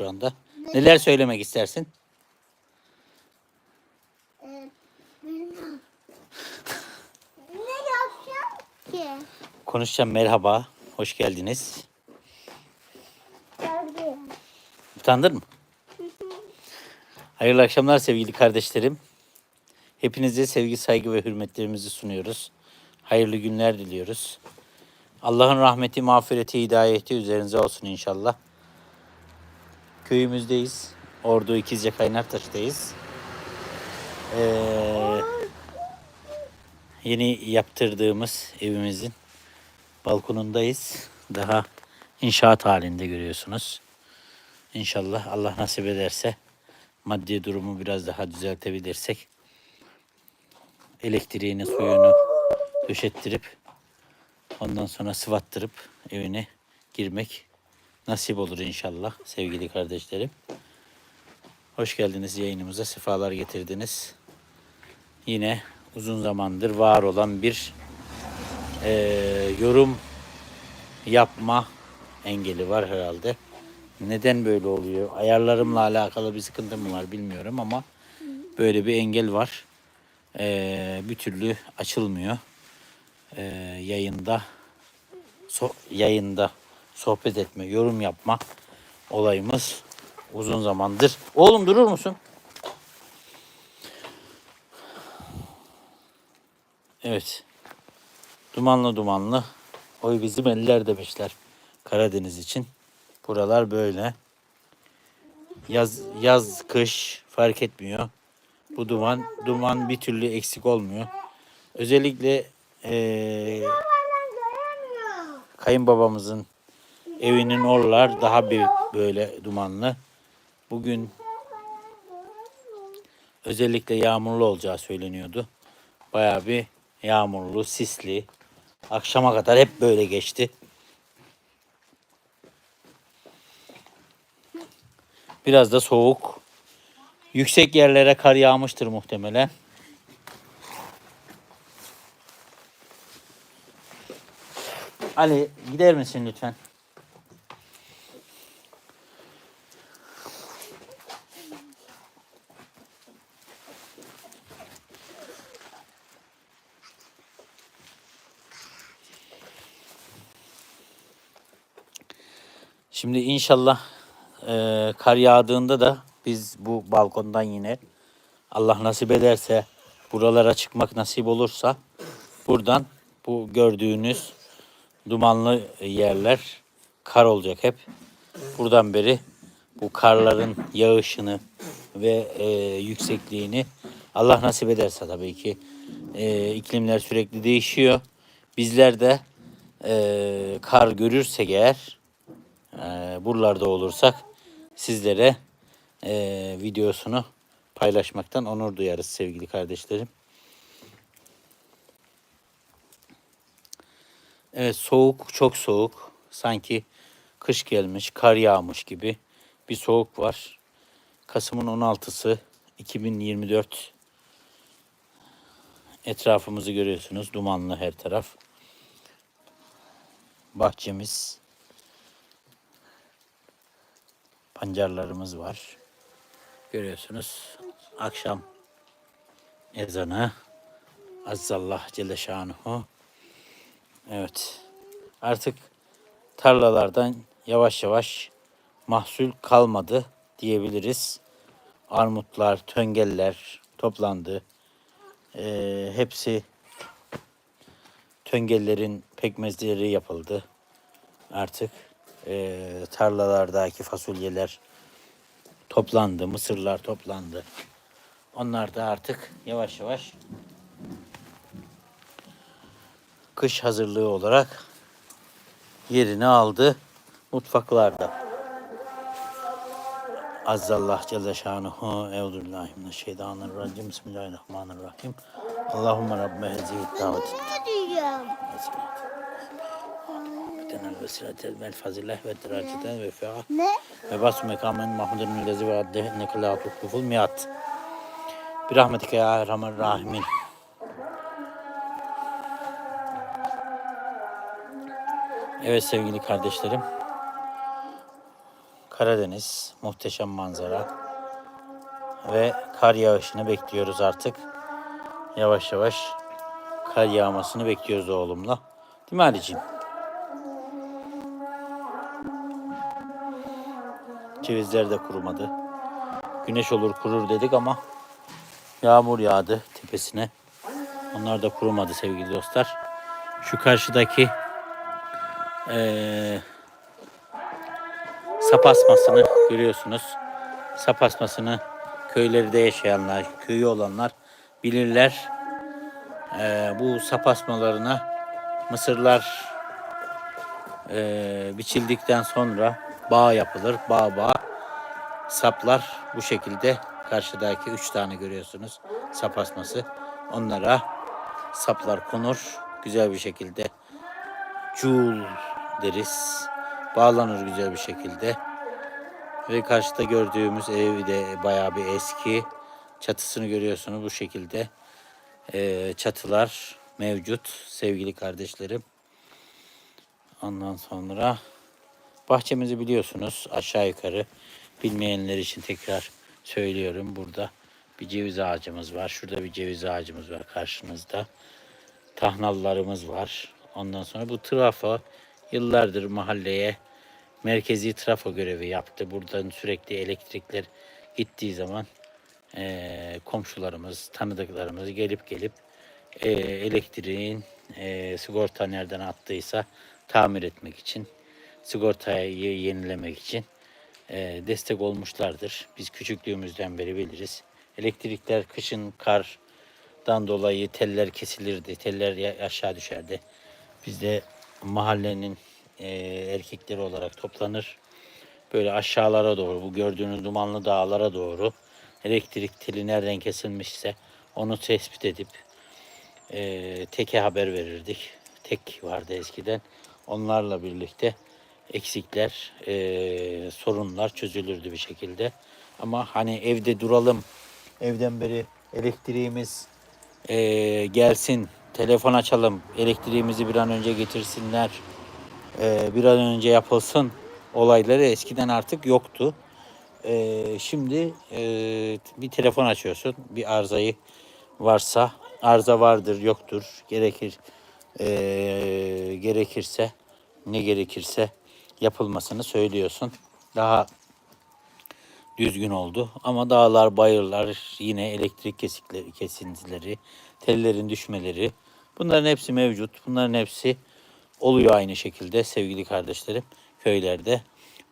şu anda. Neler söylemek istersin? Ee, ne yapacağım ki? Konuşacağım merhaba. Hoş geldiniz. Geldi. Utandın mı? Hayırlı akşamlar sevgili kardeşlerim. Hepinize sevgi, saygı ve hürmetlerimizi sunuyoruz. Hayırlı günler diliyoruz. Allah'ın rahmeti, mağfireti, hidayeti üzerinize olsun inşallah. Köyümüzdeyiz. Ordu İkizce Kaynartaş'tayız. Ee, yeni yaptırdığımız evimizin balkonundayız. Daha inşaat halinde görüyorsunuz. İnşallah Allah nasip ederse maddi durumu biraz daha düzeltebilirsek elektriğini, suyunu döşettirip ondan sonra sıvattırıp evine girmek nasip olur inşallah sevgili kardeşlerim. Hoş geldiniz yayınımıza, sefalar getirdiniz. Yine uzun zamandır var olan bir eee, yorum yapma engeli var herhalde. Neden böyle oluyor? Ayarlarımla alakalı bir sıkıntı mı var bilmiyorum ama böyle bir engel var. Ee, bir türlü açılmıyor. Ee, yayında so- yayında sohbet etme, yorum yapma olayımız uzun zamandır. Oğlum durur musun? Evet. Dumanlı dumanlı. Oy bizim eller demişler Karadeniz için. Buralar böyle. Yaz yaz kış fark etmiyor. Bu duman duman bir türlü eksik olmuyor. Özellikle göremiyorum. kayınbabamızın evinin oralar daha bir böyle dumanlı. Bugün özellikle yağmurlu olacağı söyleniyordu. Bayağı bir yağmurlu, sisli. Akşama kadar hep böyle geçti. Biraz da soğuk. Yüksek yerlere kar yağmıştır muhtemelen. Ali gider misin lütfen? Şimdi inşallah eee, kar yağdığında da biz bu balkondan yine Allah nasip ederse buralara çıkmak nasip olursa buradan bu gördüğünüz dumanlı yerler kar olacak hep. Buradan beri bu karların yağışını ve eee, yüksekliğini Allah nasip ederse tabii ki eee, iklimler sürekli değişiyor. Bizler de eee, kar görürsek eğer eee, buralarda olursak sizlere eee, videosunu paylaşmaktan onur duyarız sevgili kardeşlerim. Evet soğuk, çok soğuk. Sanki kış gelmiş, kar yağmış gibi bir soğuk var. Kasım'ın 16'sı 2024. Etrafımızı görüyorsunuz. Dumanlı her taraf. Bahçemiz. Pancarlarımız var. Görüyorsunuz. Akşam ezanı. Azzallah Celle Şanuhu. Evet. Artık tarlalardan yavaş yavaş mahsul kalmadı diyebiliriz. Armutlar, töngeller toplandı. Ee, hepsi töngellerin pekmezleri yapıldı. Artık ee, tarlalardaki fasulyeler toplandı, mısırlar toplandı. Onlar da artık yavaş yavaş kış hazırlığı olarak yerini aldı mutfaklarda. Azzallah Celle Şanuhu Euzubillahimineşşeytanirracim Bismillahirrahmanirrahim. Allahümme Rabbe heziyet daveti Ne diyeceğim? Tenel vesiletel vel fazileh ve dereceten ve Ne? ve basu mekamen mahmudun lezi ve adde inneke la tuhliful miat. Bir rahmetike ya erhamer rahimin. Evet sevgili kardeşlerim. Karadeniz muhteşem manzara ve kar yağışını bekliyoruz artık. Yavaş yavaş kar yağmasını bekliyoruz oğlumla. Değil mi Ali'ciğim? Cevizler de kurumadı. Güneş olur kurur dedik ama yağmur yağdı tepesine. Onlar da kurumadı sevgili dostlar. Şu karşıdaki eee sap asmasını görüyorsunuz. Sap asmasını köylerde yaşayanlar, köyü olanlar bilirler. Eee, bu sap asmalarına mısırlar eee, biçildikten sonra bağ yapılır. Bağ bağ saplar bu şekilde karşıdaki üç tane görüyorsunuz sap asması. Onlara saplar konur. Güzel bir şekilde cul deriz. Bağlanır güzel bir şekilde. Ve karşıda gördüğümüz ev de bayağı bir eski. Çatısını görüyorsunuz bu şekilde. Ee, çatılar mevcut sevgili kardeşlerim. Ondan sonra bahçemizi biliyorsunuz aşağı yukarı. Bilmeyenler için tekrar söylüyorum. Burada bir ceviz ağacımız var. Şurada bir ceviz ağacımız var karşınızda. Tahnallarımız var. Ondan sonra bu trafo yıllardır mahalleye merkezi trafo görevi yaptı. Buradan sürekli elektrikler gittiği zaman eee, komşularımız, tanıdıklarımız gelip gelip eee, elektriğin eee, sigorta nereden attıysa tamir etmek için, sigortayı yenilemek için eee, destek olmuşlardır. Biz küçüklüğümüzden beri biliriz. Elektrikler kışın kardan dolayı teller kesilirdi, teller aşağı düşerdi. Biz de mahallenin eee, erkekleri olarak toplanır. Böyle aşağılara doğru, bu gördüğünüz dumanlı dağlara doğru elektrik teli nereden kesilmişse onu tespit edip eee, teke haber verirdik. Tek vardı eskiden. Onlarla birlikte eksikler, eee, sorunlar çözülürdü bir şekilde. Ama hani evde duralım, evden beri elektriğimiz eee, gelsin, telefon açalım, elektriğimizi bir an önce getirsinler, eee, bir an önce yapılsın olayları eskiden artık yoktu. Eee, şimdi eee, bir telefon açıyorsun, bir arızayı varsa arıza vardır, yoktur, gerekir eee, gerekirse ne gerekirse yapılmasını söylüyorsun. Daha düzgün oldu. Ama dağlar, bayırlar yine elektrik kesikleri, kesintileri, tellerin düşmeleri bunların hepsi mevcut. Bunların hepsi oluyor aynı şekilde sevgili kardeşlerim köylerde.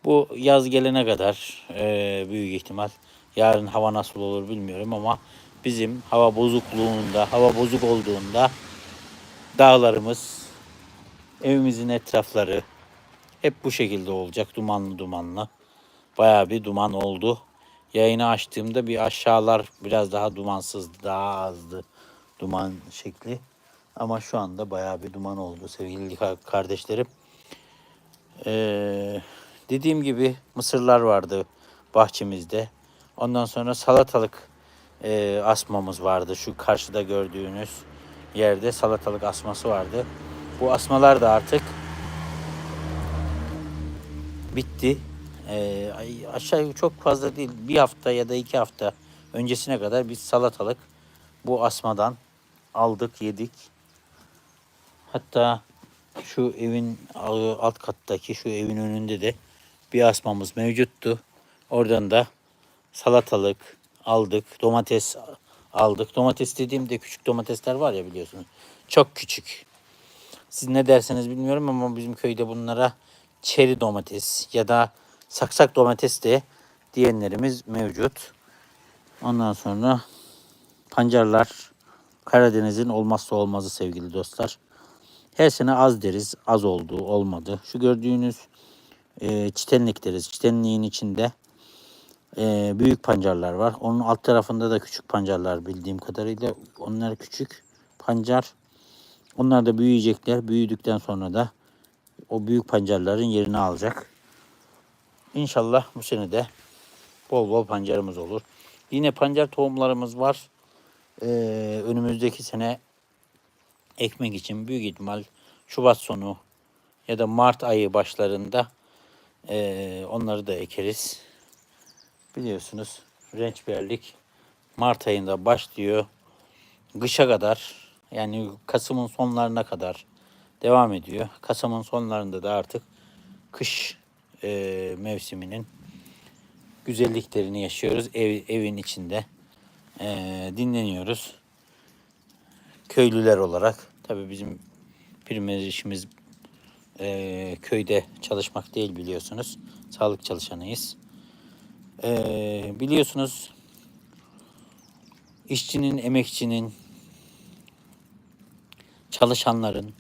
Bu yaz gelene kadar eee, büyük ihtimal yarın hava nasıl olur bilmiyorum ama bizim hava bozukluğunda, hava bozuk olduğunda dağlarımız, evimizin etrafları hep bu şekilde olacak dumanlı dumanlı. Bayağı bir duman oldu. Yayını açtığımda bir aşağılar biraz daha dumansızdı, daha azdı duman şekli. Ama şu anda bayağı bir duman oldu sevgili ka- kardeşlerim. Ee, dediğim gibi mısırlar vardı bahçemizde. Ondan sonra salatalık e, asmamız vardı. Şu karşıda gördüğünüz yerde salatalık asması vardı. Bu asmalar da artık bitti. Ay- aşağı çok fazla değil. Bir hafta ya da iki hafta öncesine kadar biz salatalık bu asmadan aldık, yedik. Hatta şu evin alt kattaki şu evin önünde de bir asmamız mevcuttu. Oradan da salatalık aldık, domates aldık. Domates dediğimde küçük domatesler var ya biliyorsunuz. Çok küçük. Siz ne derseniz bilmiyorum ama bizim köyde bunlara çeri domates ya da saksak domates de diyenlerimiz mevcut. Ondan sonra pancarlar Karadeniz'in olmazsa olmazı sevgili dostlar. Her sene az deriz, az oldu, olmadı. Şu gördüğünüz e, çitenlik deriz. Çitenliğin içinde e, büyük pancarlar var. Onun alt tarafında da küçük pancarlar bildiğim kadarıyla. Onlar küçük pancar. Onlar da büyüyecekler. Büyüdükten sonra da o büyük pancarların yerini alacak. İnşallah bu sene de bol bol pancarımız olur. Yine pancar tohumlarımız var. Ee, önümüzdeki sene ekmek için büyük ihtimal Şubat sonu ya da Mart ayı başlarında Ee, onları da ekeriz. Biliyorsunuz rençberlik Mart ayında başlıyor. Kışa kadar yani Kasım'ın sonlarına kadar devam ediyor. Kasım'ın sonlarında da artık kış e, mevsiminin güzelliklerini yaşıyoruz. Ev, evin içinde e, dinleniyoruz. Köylüler olarak tabii bizim primer işimiz e, köyde çalışmak değil biliyorsunuz. Sağlık çalışanıyız. E, biliyorsunuz işçinin, emekçinin, çalışanların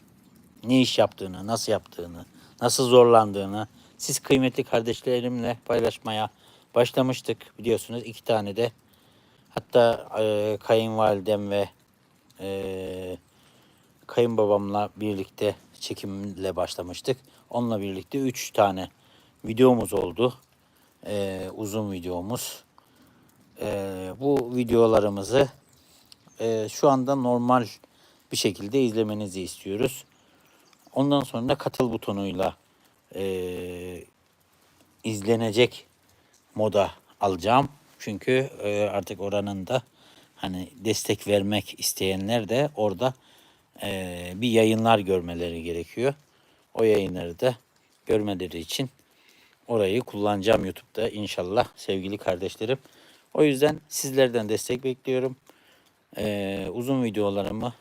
ne iş yaptığını, nasıl yaptığını, nasıl zorlandığını siz kıymetli kardeşlerimle paylaşmaya başlamıştık biliyorsunuz. iki tane de hatta e, kayınvalidem ve e, kayınbabamla birlikte çekimle başlamıştık. Onunla birlikte üç tane videomuz oldu. E, uzun videomuz. E, bu videolarımızı e, şu anda normal bir şekilde izlemenizi istiyoruz. Ondan sonra katıl butonuyla e, izlenecek moda alacağım. Çünkü e, artık oranın da hani destek vermek isteyenler de orada e, bir yayınlar görmeleri gerekiyor. O yayınları da görmeleri için orayı kullanacağım YouTube'da inşallah sevgili kardeşlerim. O yüzden sizlerden destek bekliyorum. E, uzun videolarımı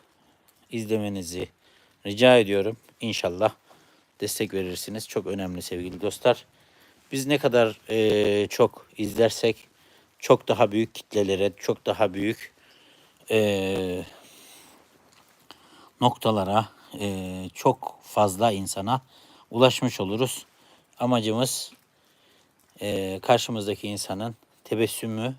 izlemenizi rica ediyorum. İnşallah destek verirsiniz. Çok önemli sevgili dostlar. Biz ne kadar e, çok izlersek çok daha büyük kitlelere, çok daha büyük e, noktalara, e, çok fazla insana ulaşmış oluruz. Amacımız e, karşımızdaki insanın tebessümü,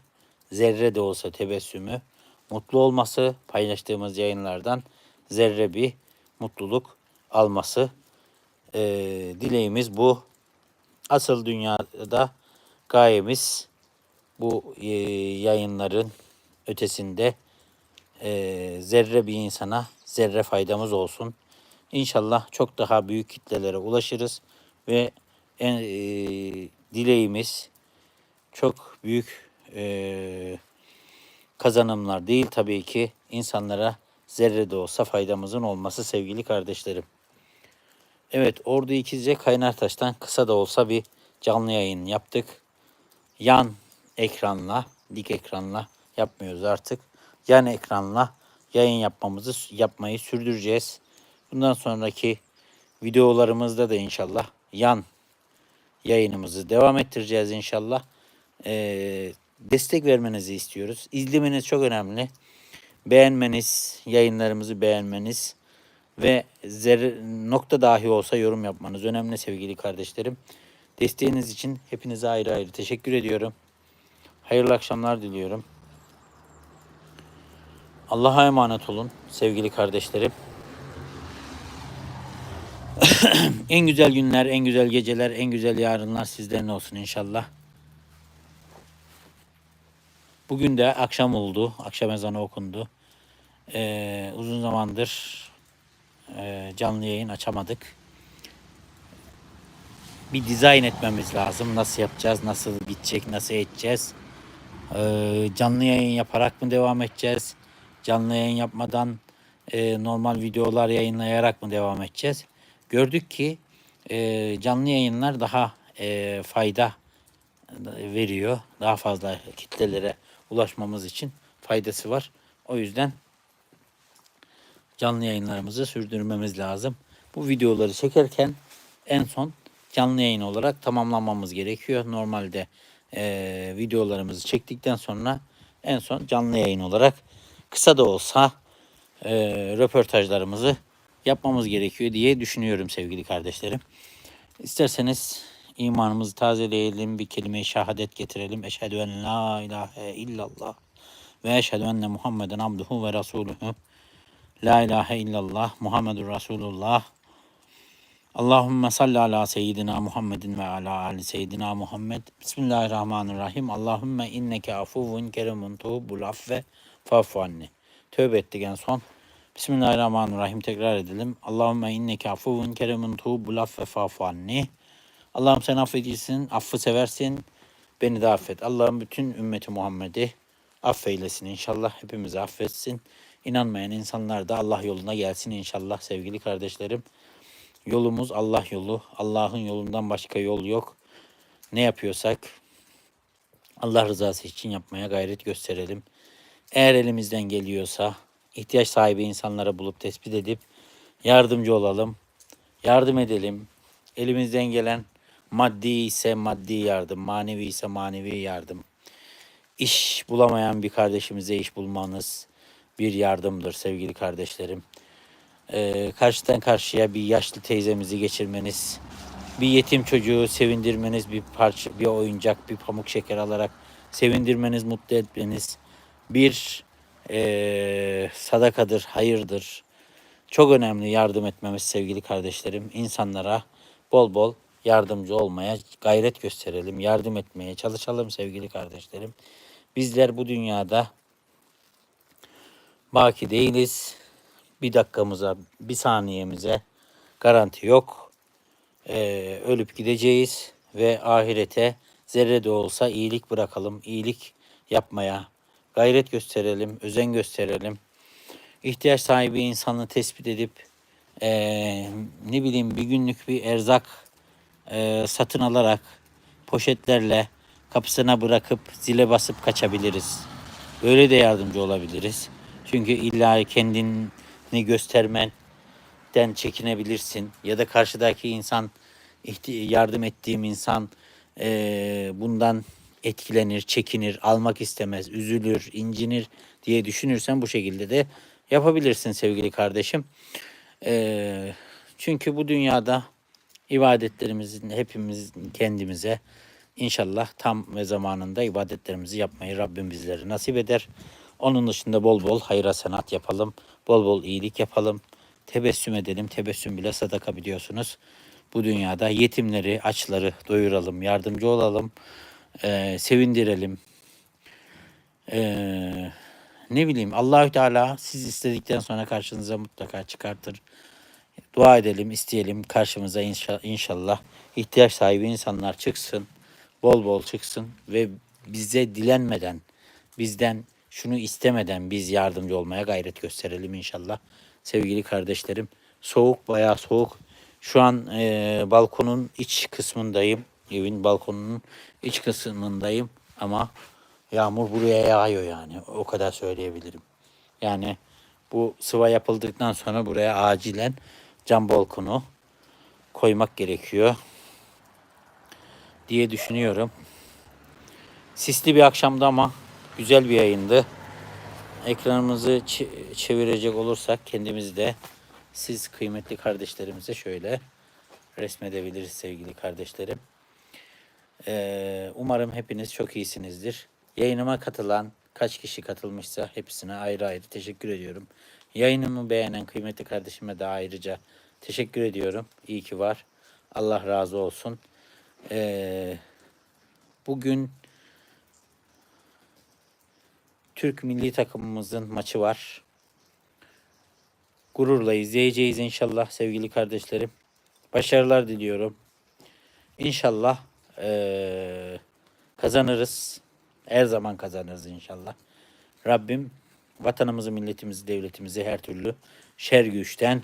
zerre de olsa tebessümü, mutlu olması, paylaştığımız yayınlardan zerre bir mutluluk alması. E, dileğimiz bu. Asıl dünyada gayemiz bu e, yayınların ötesinde e, zerre bir insana zerre faydamız olsun. İnşallah çok daha büyük kitlelere ulaşırız ve en, e, dileğimiz çok büyük e, kazanımlar değil tabii ki insanlara zerre de olsa faydamızın olması sevgili kardeşlerim. Evet Ordu İkizce Kaynartaş'tan kısa da olsa bir canlı yayın yaptık. Yan ekranla, dik ekranla yapmıyoruz artık. Yan ekranla yayın yapmamızı yapmayı sürdüreceğiz. Bundan sonraki videolarımızda da inşallah yan yayınımızı devam ettireceğiz inşallah. Ee, destek vermenizi istiyoruz. İzlemeniz çok önemli. Beğenmeniz, yayınlarımızı beğenmeniz ve zerre, nokta dahi olsa yorum yapmanız önemli sevgili kardeşlerim. Desteğiniz için hepinize ayrı ayrı teşekkür ediyorum. Hayırlı akşamlar diliyorum. Allah'a emanet olun sevgili kardeşlerim. en güzel günler, en güzel geceler, en güzel yarınlar sizlerin olsun inşallah. Bugün de akşam oldu. Akşam ezanı okundu. Ee, uzun zamandır e, canlı yayın açamadık. Bir dizayn etmemiz lazım. Nasıl yapacağız, nasıl bitecek, nasıl edeceğiz. Ee, canlı yayın yaparak mı devam edeceğiz? Canlı yayın yapmadan e, normal videolar yayınlayarak mı devam edeceğiz? Gördük ki e, canlı yayınlar daha e, fayda veriyor. Daha fazla kitlelere ulaşmamız için faydası var. O yüzden canlı yayınlarımızı sürdürmemiz lazım. Bu videoları çekerken en son canlı yayın olarak tamamlamamız gerekiyor. Normalde e, videolarımızı çektikten sonra en son canlı yayın olarak kısa da olsa e, röportajlarımızı yapmamız gerekiyor diye düşünüyorum sevgili kardeşlerim. İsterseniz imanımızı tazeleyelim, bir kelime-i şehadet getirelim. Eşhedü en la ilahe illallah ve eşhedü enne Muhammeden abduhu ve rasuluhu. La ilahe illallah Muhammedur Resulullah. Allahümme salli ala seyyidina Muhammedin ve ala ali seyyidina Muhammed. Bismillahirrahmanirrahim. Allahümme inneke afuvun keremun tuhubbul affe fa'fu anni. Tövbe ettik en son. Bismillahirrahmanirrahim tekrar edelim. Allahümme inneke afuvun keremun tuhubbul affe fa'fu anni. Allah'ım sen affedilsin, affı seversin. Beni de affet. Allah'ım bütün ümmeti Muhammed'i affeylesin inşallah. Hepimizi affetsin. İnanmayan insanlar da Allah yoluna gelsin inşallah sevgili kardeşlerim. Yolumuz Allah yolu. Allah'ın yolundan başka yol yok. Ne yapıyorsak Allah rızası için yapmaya gayret gösterelim. Eğer elimizden geliyorsa ihtiyaç sahibi insanlara bulup tespit edip yardımcı olalım. Yardım edelim. Elimizden gelen maddi ise maddi yardım, manevi ise manevi yardım. İş bulamayan bir kardeşimize iş bulmanız bir yardımdır sevgili kardeşlerim. Ee, karşıdan karşıya bir yaşlı teyzemizi geçirmeniz, bir yetim çocuğu sevindirmeniz, bir parça, bir oyuncak, bir pamuk şeker alarak sevindirmeniz, mutlu etmeniz bir eee, sadakadır, hayırdır. Çok önemli yardım etmemiz sevgili kardeşlerim. İnsanlara bol bol yardımcı olmaya gayret gösterelim, yardım etmeye çalışalım sevgili kardeşlerim. Bizler bu dünyada baki değiliz. Bir dakikamıza, bir saniyemize garanti yok. Ee, ölüp gideceğiz ve ahirete zerre de olsa iyilik bırakalım, iyilik yapmaya gayret gösterelim, özen gösterelim. İhtiyaç sahibi insanı tespit edip ee, ne bileyim bir günlük bir erzak ee, satın alarak poşetlerle kapısına bırakıp zile basıp kaçabiliriz. Böyle de yardımcı olabiliriz. Çünkü illa kendini göstermenden çekinebilirsin ya da karşıdaki insan yardım ettiğim insan eee, bundan etkilenir, çekinir, almak istemez, üzülür, incinir diye düşünürsen bu şekilde de yapabilirsin sevgili kardeşim. Eee, çünkü bu dünyada ibadetlerimizin hepimiz kendimize inşallah tam ve zamanında ibadetlerimizi yapmayı Rabbim bizlere nasip eder. Onun dışında bol bol hayra sanat yapalım. Bol bol iyilik yapalım. Tebessüm edelim. Tebessüm bile sadaka biliyorsunuz. Bu dünyada yetimleri, açları doyuralım, yardımcı olalım, eee, sevindirelim. Eee, ne bileyim Allahü Teala siz istedikten sonra karşınıza mutlaka çıkartır. Dua edelim, isteyelim karşımıza inşa- inşallah ihtiyaç sahibi insanlar çıksın. Bol bol çıksın ve bize dilenmeden, bizden şunu istemeden biz yardımcı olmaya gayret gösterelim inşallah. Sevgili kardeşlerim, soğuk bayağı soğuk. Şu an eee, balkonun iç kısmındayım. Evin balkonunun iç kısmındayım ama yağmur buraya yağıyor yani. O kadar söyleyebilirim. Yani bu sıva yapıldıktan sonra buraya acilen cam balkonu koymak gerekiyor diye düşünüyorum. Sisli bir akşamdı ama güzel bir yayındı. Ekranımızı çe- çevirecek olursak kendimizi de siz kıymetli kardeşlerimize şöyle resmedebiliriz sevgili kardeşlerim. Ee, umarım hepiniz çok iyisinizdir. Yayınıma katılan kaç kişi katılmışsa hepsine ayrı ayrı teşekkür ediyorum. Yayınımı beğenen kıymetli kardeşime de ayrıca teşekkür ediyorum. İyi ki var. Allah razı olsun. Ee, bugün Türk milli takımımızın maçı var. Gururla izleyeceğiz inşallah sevgili kardeşlerim. Başarılar diliyorum. İnşallah eee, kazanırız. Her zaman kazanırız inşallah. Rabbim vatanımızı, milletimizi, devletimizi her türlü şer güçten,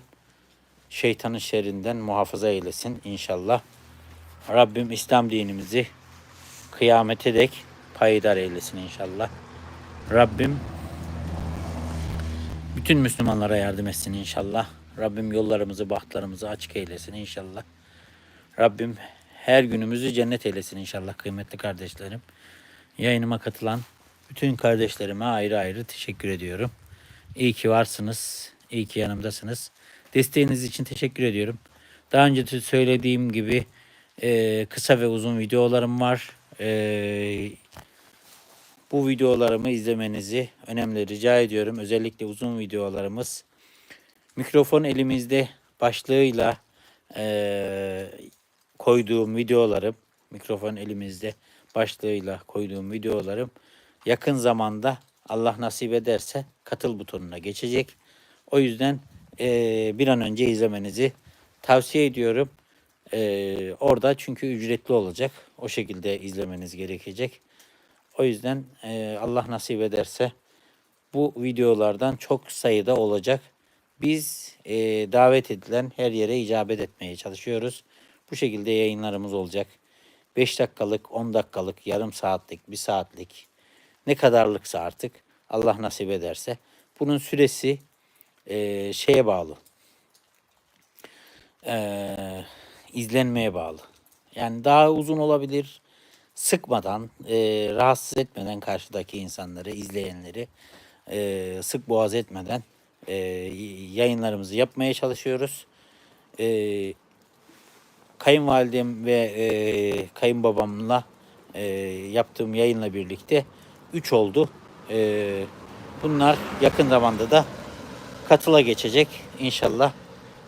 şeytanın şerrinden muhafaza eylesin inşallah. Rabbim İslam dinimizi kıyamete dek payidar eylesin inşallah. Rabbim bütün Müslümanlara yardım etsin inşallah. Rabbim yollarımızı, bahtlarımızı açık eylesin inşallah. Rabbim her günümüzü cennet eylesin inşallah kıymetli kardeşlerim. Yayınıma katılan bütün kardeşlerime ayrı ayrı teşekkür ediyorum. İyi ki varsınız, iyi ki yanımdasınız. Desteğiniz için teşekkür ediyorum. Daha önce de söylediğim gibi kısa ve uzun videolarım var. E, bu videolarımı izlemenizi önemli rica ediyorum. Özellikle uzun videolarımız. Mikrofon elimizde başlığıyla eee, koyduğum videolarım, mikrofon elimizde başlığıyla koyduğum videolarım yakın zamanda Allah nasip ederse katıl butonuna geçecek. O yüzden eee, bir an önce izlemenizi tavsiye ediyorum. Ee, orada çünkü ücretli olacak. O şekilde izlemeniz gerekecek. O yüzden e, Allah nasip ederse bu videolardan çok sayıda olacak. Biz e, davet edilen her yere icabet etmeye çalışıyoruz. Bu şekilde yayınlarımız olacak. 5 dakikalık, 10 dakikalık, yarım saatlik, 1 saatlik ne kadarlıksa artık Allah nasip ederse. Bunun süresi e, şeye bağlı. E, izlenmeye bağlı. Yani daha uzun olabilir. Sıkmadan, e, rahatsız etmeden karşıdaki insanları, izleyenleri e, sık boğaz etmeden e, yayınlarımızı yapmaya çalışıyoruz. E, kayınvalidem ve e, kayınbabamla e, yaptığım yayınla birlikte 3 oldu. E, bunlar yakın zamanda da katıla geçecek inşallah.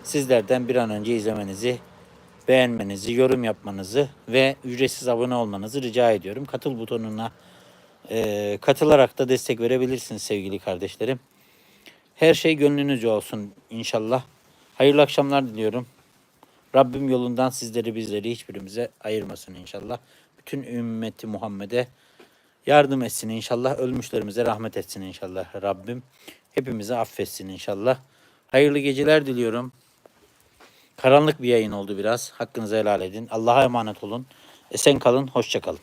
Sizlerden bir an önce izlemenizi, beğenmenizi, yorum yapmanızı ve ücretsiz abone olmanızı rica ediyorum. Katıl butonuna e, katılarak da destek verebilirsiniz sevgili kardeşlerim. Her şey gönlünüzce olsun inşallah. Hayırlı akşamlar diliyorum. Rabbim yolundan sizleri bizleri hiçbirimize ayırmasın inşallah. Bütün ümmeti Muhammed'e yardım etsin inşallah. Ölmüşlerimize rahmet etsin inşallah Rabbim. Hepimizi affetsin inşallah. Hayırlı geceler diliyorum. Karanlık bir yayın oldu biraz. Hakkınızı helal edin. Allah'a emanet olun. Esen kalın, hoşça kalın.